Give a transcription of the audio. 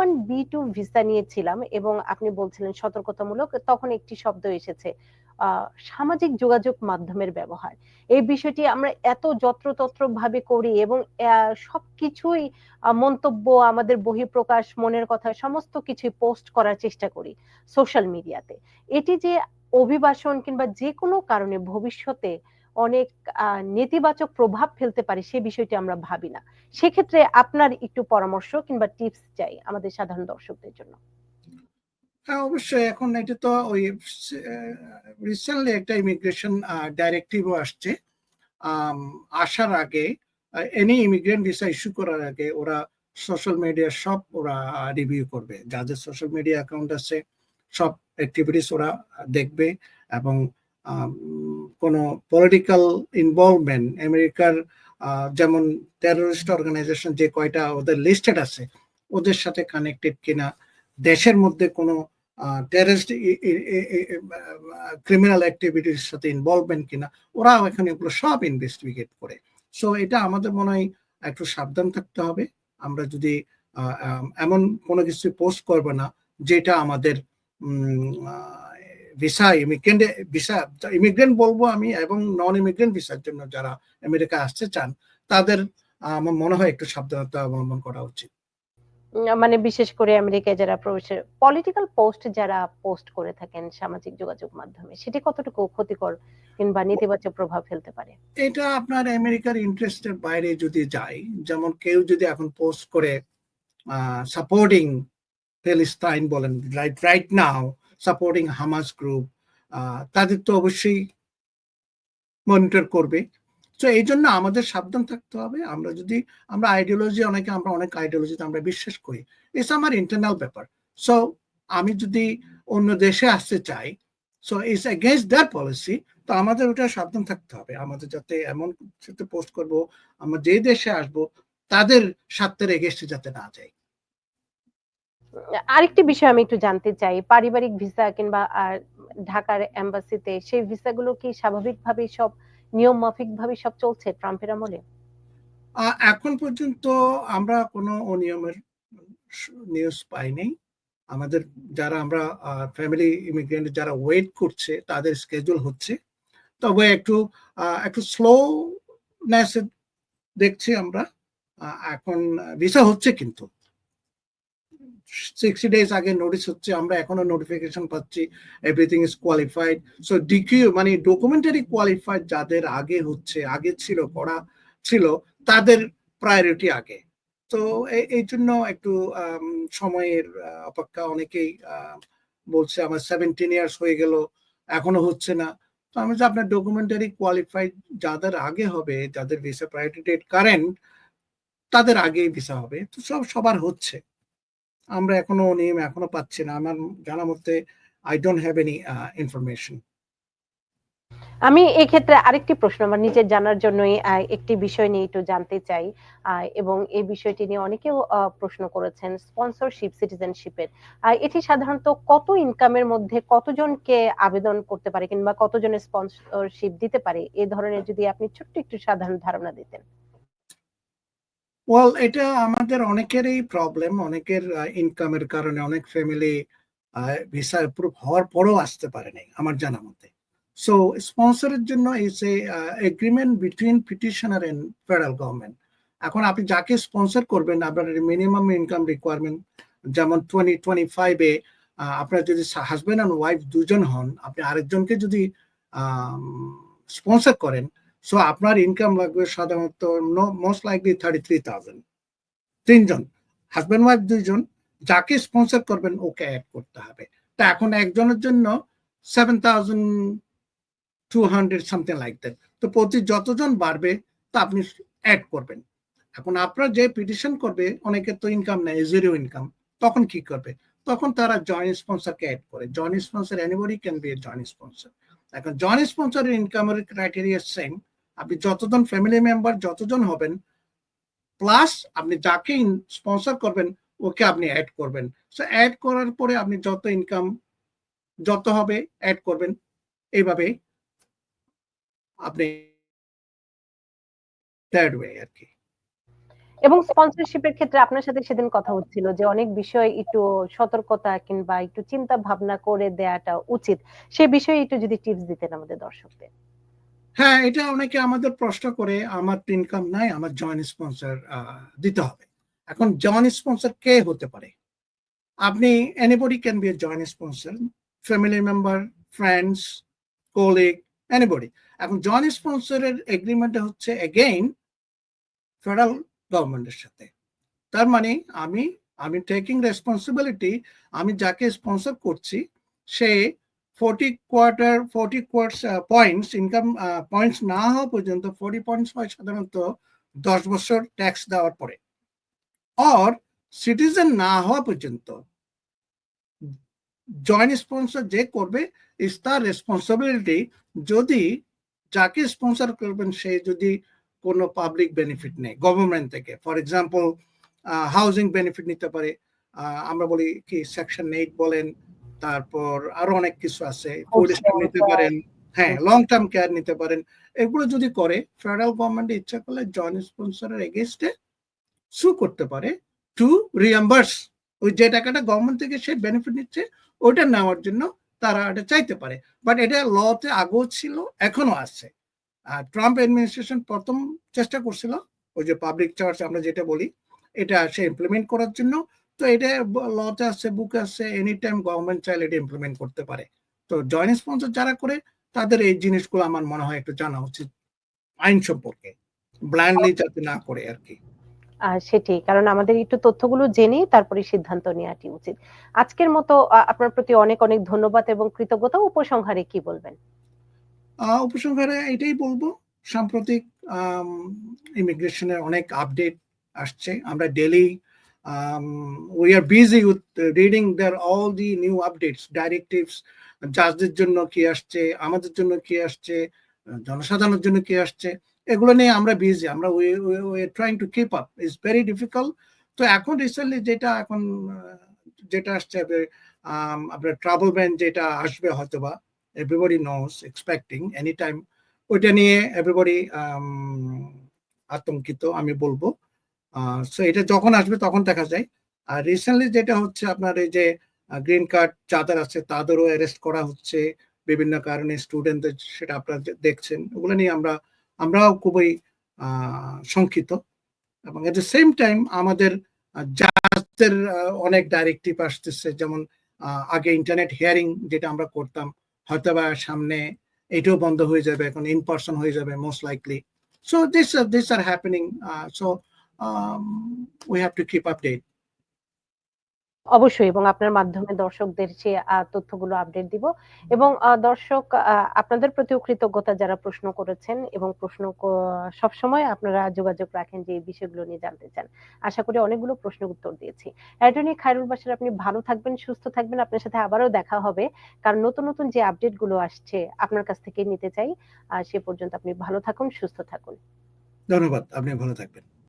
One B two visa নিয়েছিলাম এবং আপনি বলছিলেন সতর্কতামূলক তখন একটি শব্দ এসেছে সামাজিক যোগাযোগ মাধ্যমের ব্যবহার। এই বিষয়টি আমরা এত যত্রতত্র ভাবে করি এবং আহ, সবকিছুই আহ, মন্তব্য আমাদের বহিঃপ্রকাশ মনের কথা সমস্ত কিছুই পোস্ট করার চেষ্টা করি সোশ্যাল মিডিয়াতে। এটি যে অভিবাসন কিংবা যে কোনো কারণে ভবিষ্যতে অনেক নেতিবাচক প্রভাব ফেলতে পারে সে বিষয়টি আমরা ভাবি না। সেক্ষেত্রে আপনার একটু পরামর্শ কিংবা টিপস চাই আমাদের সাধারণ দর্শকদের জন্য। হ্যাঁ অবশ্যই। এখন এটা তো ওই রিসেন্টলি একটা ইমিগ্রেশন ডাইরেক্টিভও আসছে। আসার আগে এনি ইমিগ্রেন্ট ভিসা ইস্যু করার আগে ওরা সোশ্যাল মিডিয়া সব ওরা রিভিউ করবে। যাদের সোশ্যাল মিডিয়া অ্যাকাউন্ট আছে, সব অ্যাক্টিভিটিস ওরা দেখবে এবং কোনো পলিটিক্যাল ইনভলভমেন্ট আমেরিকার যেমন টেরোরিস্ট অর্গানাইজেশন যে কয়টা ওদের লিস্টেড আছে, ওদের সাথে কানেক্টেড কিনা, দেশের মধ্যে কোনো টেররিস্ট ক্রিমিনাল অ্যাক্টিভিটির সাথে ইনভলভমেন্ট কিনা ওরা এখানে এগুলো সব ইনভেস্টিগেট করে। সো এটা আমাদের মনে হয় একটু সাবধান থাকতে হবে। আমরা যদি এমন কোনো কিছু পোস্ট করব না, যেটা আমাদের ভিসা ইমিগ্রেন্ট ভিসা ইমিগ্রেন্ট বলব আমি এবং নন ইমিগ্রেন্ট ভিসার জন্য যারা আমেরিকা আসতে চান তাদের আমার মনে হয় একটু সাবধানতা অবলম্বন করা উচিত। মানে বিশেষ করে আমেরিকায় যারা প্রবেশের পলিটিক্যাল পোস্ট যারা পোস্ট করে থাকেন সামাজিক যোগাযোগ মাধ্যমে সেটি কতটুকু ক্ষতিকর কিংবা নেতিবাচক প্রভাব ফেলতে পারে? এটা আপনার আমেরিকার ইন্টারেস্টের বাইরে যদি যায় যেমন কেউ যদি এখন পোস্ট করে সাপোর্টিং প্যালেস্তাইন বলেন right right now supporting Hamas group তাদের তো অবশ্যই মনিটর করবে। তো এই জন্য আমাদের সাবধান থাকতে হবে। আমরা যদি, আমরা আইডিওলজি অনেকে, আমরা অনেক আইডিওলজিতে আমরা বিশ্বাস করি। এটা আমার ইন্টারনাল ব্যাপার। সো আমি যদি অন্য দেশে আসতে চাই so it's against their policy তো আমাদের ওটা সাবধান থাকতে হবে। আমাদের যাতে এমন পোস্ট করব, আমরা যে দেশে আসব, তাদের স্বার্থের এগেস্টে যাতে না যায় আরেকটি বিষয় আমি একটু জানতে চাই, পারিবারিক ভিসা কিংবা, আর ঢাকার এম্বাসিতে সেই ভিসাগুলো কি স্বাভাবিকভাবে সব নিয়ম মাফিক ভাবে সব চলছে ট্রাম্পের আমলে? এখন পর্যন্ত আমরা কোনো অনিয়মের নিউজ পাইনি। আমাদের যারা আমরা ফ্যামিলি ইমিগ্রেন্ট যারা ওয়েট করছে, তাদের স্কেজুল হচ্ছে। তবে একটু একটু স্লোনেস দেখছি আমরা। এখন ভিসা হচ্ছে কিন্তু। সিক্সটি ডেজ আগে নোটিস হচ্ছে, আমরা এখনও নোটিফিকেশন পাচ্ছি everything is qualified so DQ মানে ডকুমেন্টারি কোয়ালিফাইড যাদের আগে হচ্ছে, আগে ছিল, করা ছিল, তাদের প্রায়োরিটি আগে। তো এই জন্য একটু সময়ের অপেক্ষা অনেকেই বলছে আমার সেভেন্টিন ইয়ার্স হয়ে গেল, এখনও হচ্ছে না। তো আমি যে আপনার ডকুমেন্টারি কোয়ালিফাইড যাদের আগে হবে, যাদের ভিসা প্রায়োরিটি ডেট কারেন্ট তাদের আগেই ভিসা হবে। তো সব সবার হচ্ছে। আমরা এখনও নিয়ম এখনও পাচ্ছি না। আমার জানা মতে I don't have any information আমি এক্ষেত্রে আরেকটি প্রশ্ন, আমার নিজের জানার জন্যই একটি বিষয় নিয়ে একটু জানতে চাই এবং এই বিষয়টি নিয়ে অনেকেও প্রশ্ন করেছেন স্পন্সরশিপ সিটিজেনশিপের এটি সাধারণত কত ইনকামের মধ্যে কতজনকে আবেদন করতে পারে কিংবা কতজনের স্পন্সরশিপ দিতে পারে? এই ধরনের যদি আপনি ছোট্ট একটু সাধারণ ধারণা দিতেন। ওয়েল এটা আমাদের অনেকেরই প্রবলেম অনেকের ইনকামের কারণে, অনেক ফ্যামিলি ভিসা অ্যাপ্রুভ হওয়ার পরেও আসতে পারে নাই, আমার জানা মতে। সো স্পন্সরের জন্য is a agreement between petitioner and federal government এখন আপনি যাকে স্পন্সর করবেন, আপনার মিনিমাম ইনকাম রিকোয়ারমেন্ট যেমন টোয়েন্টি টোয়েন্টি ফাইভে আপনার যদি হাজব্যান্ড অ্যান্ড ওয়াইফ দুজন হন, আপনি আরেকজনকে যদি স্পন্সর করেন সো আপনার ইনকাম লাগবে সাধারণত most likely thirty three thousand তিনজন হাজব্যান্ড ওয়াইফ দুইজন, যাকে স্পন্সর করবেন, ওকে অ্যাড করতে হবে। তা এখন একজনের জন্য seven thousand two hundred something like that তো প্রতি যতজন বাড়বে, তা আপনি অ্যাড করবেন। এখন আপনার যে পিটিশন করবে অনেকের তো ইনকাম নেই জিরো ইনকাম তখন কি করবে? তখন তারা জয়েন্ট স্পন্সরকে অ্যাড করে। Joint sponsor anybody can be a joint sponsor এখন জয়েন্ট স্পন্সরের ইনকামের ক্রাইটেরিয়া সেম আপনি যতজন ফ্যামিলি মেম্বার যতজন হবেন প্লাস আপনি যাকে স্পন্সর করবেন, ওকে আপনি অ্যাড করবেন। সো অ্যাড করার পরে আপনি যত ইনকাম যত হবে অ্যাড করবেন। এইভাবে আপনি দ্যাট ওয়ে আর কি। এবং স্পন্সরশিপের ক্ষেত্রে আপনার সাথে সেদিন কথা হচ্ছিল যে অনেক বিষয় একটু সতর্কতা কিংবা একটু চিন্তা ভাবনা করে দেয়াটা উচিত। সে বিষয়ে একটু যদি টিপস দিতেন আমাদের দর্শকদের। হ্যাঁ এটা অনেকে আমাদের প্রশ্ন করে, আমার ইনকাম নাই, আমার জয়েন্ট স্পন্সর দিতে হবে। এখন জয়েন্ট স্পন্সর কে হতে পারে? আপনি anybody can be a joint sponsor family member friends colleague anybody এখন জয়েন্ট স্পন্সরের এগ্রিমেন্ট হচ্ছে এগেইন ফেডারেল গভর্নমেন্টের সাথে। তার মানে আমি আমি টেকিং রেসপন্সিবিলিটি আমি যাকে স্পন্সর করছি, সে forty quarter forty quarts points income points না হওয়া পর্যন্ত ফোর্টি পয়েন্টস হয় সাধারণত দশ বছর ট্যাক্স দেওয়ার পরে। অর সিটিজেন না হওয়া পর্যন্ত জয়েন্ট স্পন্সর যে করবে ইস তার রেসপন্সিবিলিটি যদি যাকে স্পন্সর করবেন সে যদি কোনো পাবলিক বেনিফিট নেই গভর্নমেন্ট থেকে। ফর এক্সাম্পল হাউজিং বেনিফিট নিতে পারে। আমরা বলি কি সেকশন এইট বলেন তারপর আরও অনেক কিছু আছে নিতে পারেন হ্যাঁ লং টার্ম কেয়ার নিতে পারেন। এগুলো যদি করে ফেডারেল গভর্নমেন্ট ইচ্ছা করলে জয়েন্ট স্পন্সরের এগেনস্টে সু করতে পারে টু রিয়াম্বার্স ওই যে টাকাটা গভর্নমেন্ট থেকে সে বেনিফিট নিচ্ছে ওইটা নেওয়ার জন্য তারা এটা চাইতে পারে। বাট এটা লতে আগেও ছিল এখনও আছে। আর ট্রাম্প অ্যাডমিনিস্ট্রেশন প্রথম চেষ্টা করছিল ওই যে পাবলিক চার্জ আমরা যেটা বলি এটা সে ইমপ্লিমেন্ট করার জন্য। তো এটা লতে আছে বুকে আছে এনি টাইম গভর্নমেন্ট চাইলে এটা ইমপ্লিমেন্ট করতে পারে। তো জয়েন্ট স্পন্সর যারা করে তাদের এই জিনিসগুলো আমার মনে হয় একটু জানা উচিত আইন সম্পর্কে ব্লাইন্ডলি যাতে না করে আর কি। সেটি কারণ আমাদের একটু তথ্যগুলো জেনে তারপরে সিদ্ধান্ত নেওয়াটি উচিত। আজকের মতো আপনার প্রতি অনেক অনেক ধন্যবাদ এবং কৃতজ্ঞতা। উপসংহারে কি বলবেন? উপসংহারে এটাই বলব সাম্প্রতিক ইমিগ্রেশনের অনেক আপডেট আসছে। আমরা daily we are busy with reading their all the new updates directives জাজদের জন্য কি আসছে, আমাদের জন্য কি আসছে জনসাধারণের জন্য কি আসছে, এগুলো নিয়ে আমরা বিজি আমরা trying to keep up is very difficult তো এখন রিসেন্টলি যেটা এখন যেটা আসছে আপনার ট্রাভেল ব্যান যেটা আসবে হয়তোবা, everybody knows, expecting anytime, ওইটা নিয়ে এভরিবডি আতঙ্কিত, আমি বলব। সো এটা যখন আসবে তখন দেখা যায়। আর রিসেন্টলি যেটা হচ্ছে আপনার এই যে গ্রিন কার্ড যাদের আছে তাদেরও অ্যারেস্ট করা হচ্ছে। বিভিন্ন কারণে স্টুডেন্টদের সেটা আপনারা দেখছেন। ওগুলো নিয়ে আমরা, আমরাও খুবই শঙ্কিত। এবং এট দ্য সেম টাইম আমাদের জাজদের অনেক ডাইরেক্টিভ আসতেছে, যেমন আগে ইন্টারনেট হিয়ারিং যেটা আমরা করতাম হয়তো বা সামনে এটাও বন্ধ হয়ে যাবে, এখন ইন পার্সন হয়ে যাবে most likely so this this are happening so we have to keep update অবশ্যই এবং আপনার মাধ্যমে দর্শকদের সে তথ্যগুলো আপডেট দিব। এবং দর্শক আপনাদের প্রতিও কৃতজ্ঞতা যারা প্রশ্ন করেছেন এবং প্রশ্ন সব সময় আপনারা যোগাযোগ রাখেন যে এই বিষয়গুলো নিয়ে জানতে চান। আশা করি অনেকগুলো প্রশ্ন উত্তর দিয়েছি। অ্যাটর্নি খায়রুল বাসার আপনি ভালো থাকবেন সুস্থ থাকবেন। আপনার সাথে আবারও দেখা হবে। কারণ নতুন নতুন যে আপডেটগুলো আসছে আপনার কাছ থেকে নিতে চাই। আর সে পর্যন্ত আপনি ভালো থাকুন সুস্থ থাকুন। ধন্যবাদ। আপনি ভালো থাকবেন।